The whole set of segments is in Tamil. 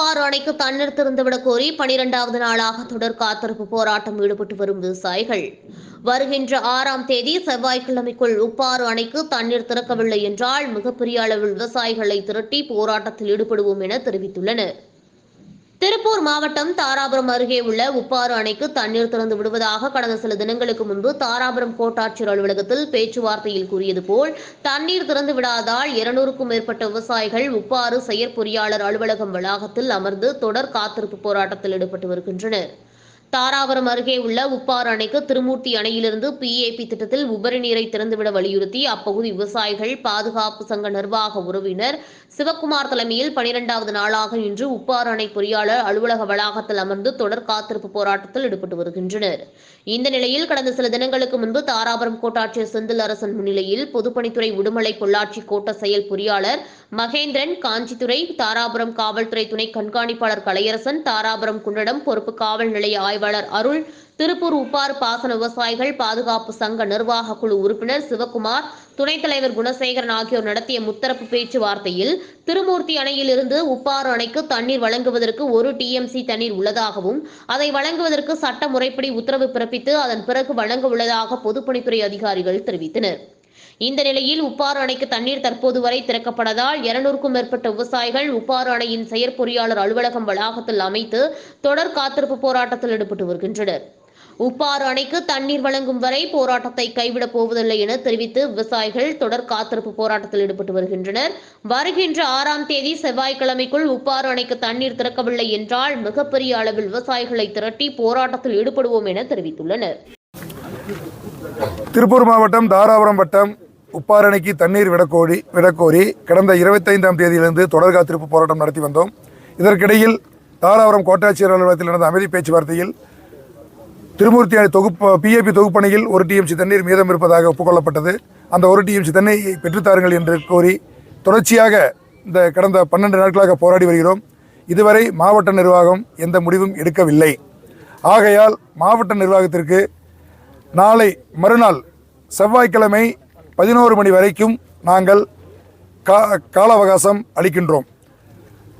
உப்பாறு அணைக்கு தண்ணீர் திறந்துவிடக் கோரி பனிரெண்டாவது நாளாக தொடர் காத்திருப்பு போராட்டம் ஈடுபட்டு வரும் விவசாயிகள். வருகின்ற ஆறாம் தேதி செவ்வாய்க்கிழமைக்குள் உப்பாறு அணைக்கு தண்ணீர் திறக்கவில்லை என்றால் மிகப்பெரிய அளவில் விவசாயிகளை திரட்டி போராட்டத்தில் ஈடுபடுவோம் என தெரிவித்துள்ளனர். திருப்பூர் மாவட்டம் தாராபுரம் அருகே உள்ள உப்பாறு அணைக்கு தண்ணீர் திறந்து விடுவதாக கடந்த சில தினங்களுக்கு முன்பு தாராபுரம் கோட்டாட்சியர் அலுவலகத்தில் பேச்சுவார்த்தையில் கூறியது போல் தண்ணீர் திறந்து விடாதால் இருநூறுக்கும் மேற்பட்ட விவசாயிகள் உப்பாறு செயற்பொறியாளர் அலுவலகம் வளாகத்தில் அமர்ந்து தொடர் காத்திருப்பு போராட்டத்தில் ஈடுபட்டு வருகின்றனர். தாராபுரம் அருகே உள்ள உப்பாறு அணைக்கு திருமூர்த்தி அணையிலிருந்து பிஏபி திட்டத்தில் உபரி நீரை திறந்துவிட வலியுறுத்தி அப்பகுதி விவசாயிகள் பாதுகாப்பு சங்க நிர்வாக உறவினர் சிவக்குமார் தலைமையில் பனிரெண்டாவது நாளாக இன்று உப்பாறு அணை பொறியாளர் அலுவலக வளாகத்தில் அமர்ந்து தொடர் காத்திருப்பு போராட்டத்தில் ஈடுபட்டு வருகின்றனர். இந்த நிலையில் கடந்த சில தினங்களுக்கு முன்பு தாராபுரம் கோட்டாட்சியர் செந்தில் அரசன் முன்னிலையில் பொதுப்பணித்துறை உடுமலை பொள்ளாச்சி கோட்ட செயல் பொறியாளர் மகேந்திரன் காஞ்சித்துறை தாராபுரம் காவல்துறை துணை கண்காணிப்பாளர் கலையரசன் தாராபுரம் குன்னடம் பொறுப்பு காவல் நிலைய ஆய்வாளர் அருள். திருப்பூர் உப்பாறு பாசன விவசாயிகள் பாதுகாப்பு சங்க நிர்வாக குழு உறுப்பினர் சிவகுமார் துணைத் தலைவர் குணசேகரன் ஆகியோர் நடத்திய முத்தரப்பு பேச்சுவார்த்தையில் திருமூர்த்தி அணையிலிருந்து உப்பாறு அணைக்கு தண்ணீர் வழங்குவதற்கு ஒரு டிஎம்சி தண்ணீர் உள்ளதாகவும் அதை வழங்குவதற்கு சட்ட முறைப்படி உத்தரவு பிறப்பித்து அதன் பிறகு வழங்க உள்ளதாக பொதுப்பணித்துறை அதிகாரிகள் தெரிவித்தனர். இந்த நிலையில் உப்பாறு அணைக்கு தண்ணீர் தற்போது வரை திறக்கப்படாதால் இருநூறுக்கும் மேற்பட்ட விவசாயிகள் உப்பாறு அணையின் செயற்பொறியாளர் அலுவலகம் வளாகத்தில் அமைத்து தொடர் காத்திருப்பு போராட்டத்தில் ஈடுபட்டு வருகின்றனர். உப்பாறு அணைக்கு தண்ணீர் வழங்கும் வரை போராட்டத்தை கைவிடப் போவதில்லை என தெரிவித்து விவசாயிகள் தொடர் காத்திருப்பு போராட்டத்தில் ஈடுபட்டு வருகின்றனர். வருகின்ற ஆறாம் தேதி செவ்வாய்க்கிழமைக்குள் உப்பாறு அணைக்கு தண்ணீர் திறக்கவில்லை என்றால் மிகப்பெரிய அளவில் விவசாயிகளை திரட்டி போராட்டத்தில் ஈடுபடுவோம் என தெரிவித்துள்ளனர். திருப்பூர் மாவட்டம் தாராபுரம் வட்டம் உப்பாரணைக்கு தண்ணீர் விடக்கோரி விடக்கோரி கடந்த இருபத்தைந்தாம் தேதியிலிருந்து தொடர் காத்திருப்பு போராட்டம் நடத்தி வந்தோம். இதற்கிடையில் தாராபுரம் கோட்டாட்சியர் அலுவலகத்தில் நடந்த அமைதி பேச்சுவார்த்தையில் திருமூர்த்தி அணி தொகுப்பு பிஏபி தொகுப்பணியில் ஒரு டிஎம்சி தண்ணீர் மீதம் இருப்பதாக ஒப்புக்கொள்ளப்பட்டது. அந்த ஒரு டிஎம்சி தண்ணீரை பெற்றுத்தாருங்கள் என்று கோரி தொடர்ச்சியாக இந்த கடந்த பன்னெண்டு நாட்களாக போராடி வருகிறோம். இதுவரை மாவட்ட நிர்வாகம் எந்த முடிவும் எடுக்கவில்லை. ஆகையால் மாவட்ட நிர்வாகத்திற்கு நாளை மறுநாள் செவ்வாய்க்கிழமை பதினோரு மணி வரைக்கும் நாங்கள் கா கால அவகாசம் அளிக்கின்றோம்.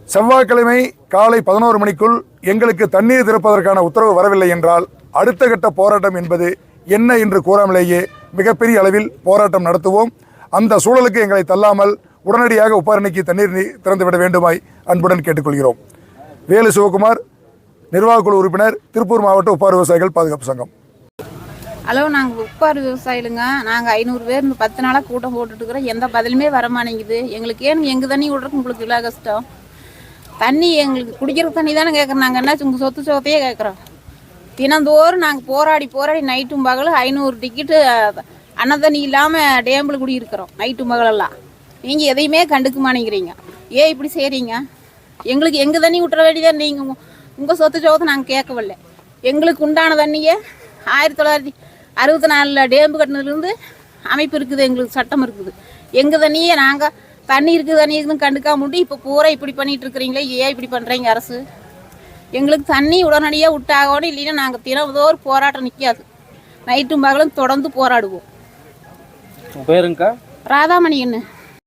செவ்வாய்க்கிழமை காலை பதினோரு மணிக்குள் எங்களுக்கு தண்ணீர் திறப்பதற்கான உத்தரவு வரவில்லை என்றால் அடுத்த கட்ட போராட்டம் என்பது என்ன என்று கூறாமலேயே மிகப்பெரிய அளவில் போராட்டம் நடத்துவோம். அந்த சூழலுக்கு எங்களை தள்ளாமல் உடனடியாக உப்பாரணிக்கு தண்ணீர் நீ- திறந்துவிட வேண்டுமாய் அன்புடன் கேட்டுக்கொள்கிறோம். வேலு சிவகுமார் நிர்வாகக்குழு உறுப்பினர் திருப்பூர் மாவட்ட உப்பார் விவசாயிகள் பாதுகாப்பு சங்கம். ஹலோ நாங்கள் உப்பார் விவசாயிலுங்க. நாங்கள் ஐநூறு பேர் இந்த பத்து நாளாக கூட்டம் போட்டுட்டு இருக்கிறோம் எந்த பதிலுமே வர மாட்டேங்குது. எங்களுக்கு ஏன் எங்கள் தண்ணி விட்றதுக்கு உங்களுக்கு இவ்வளோ கஷ்டம்? தண்ணி எங்களுக்கு குடிக்கிற தண்ணி தானே கேட்குறோம் நாங்கள் என்ன உங்கள் சொத்து சொத்தையே கேட்குறோம் தினந்தோறும் நாங்கள் போராடி போராடி நைட்டும் பகலும் ஐநூறு டிக்கெட்டு அன்ன தண்ணி இல்லாமல் டேம்பிள் குடியிருக்கிறோம். நைட்டும் பகலெல்லாம். நீங்கள் எதையுமே கண்டுக்க மாட்டேங்கிறீங்க. ஏன் இப்படி செய்கிறீங்க எங்களுக்கு எங்கள் தண்ணி விட்டுற வேண்டியதான் நீங்கள் உங்கள் சொத்து சொத்தை நாங்கள் கேட்கவில்லை. எங்களுக்கு உண்டான தண்ணியை ஆயிரத்தி தொள்ளாயிரத்தி அறுபத்தி நாலில் டேம்பு கட்டினதுலேருந்து அமைப்பு இருக்குது எங்களுக்கு சட்டம் இருக்குது. எங்கள் தண்ணியே நாங்கள் தண்ணி இருக்குது தண்ணி இருக்குதுன்னு கண்டுக்காம விட்டு இப்போ பூரா இப்படி பண்ணிட்டு இருக்கிறீங்களே ஏன் இப்படி பண்ணுறீங்க அரசு? எங்களுக்கு தண்ணி உடனடியாக விட்டாகணும் இல்லைன்னா நாங்கள் தினந்தோறும் போராட்டம் நிற்காது நைட்டும் பகலும் தொடர்ந்து போராடுவோம். பேருங்கக்கா? ராதாமணி என்ன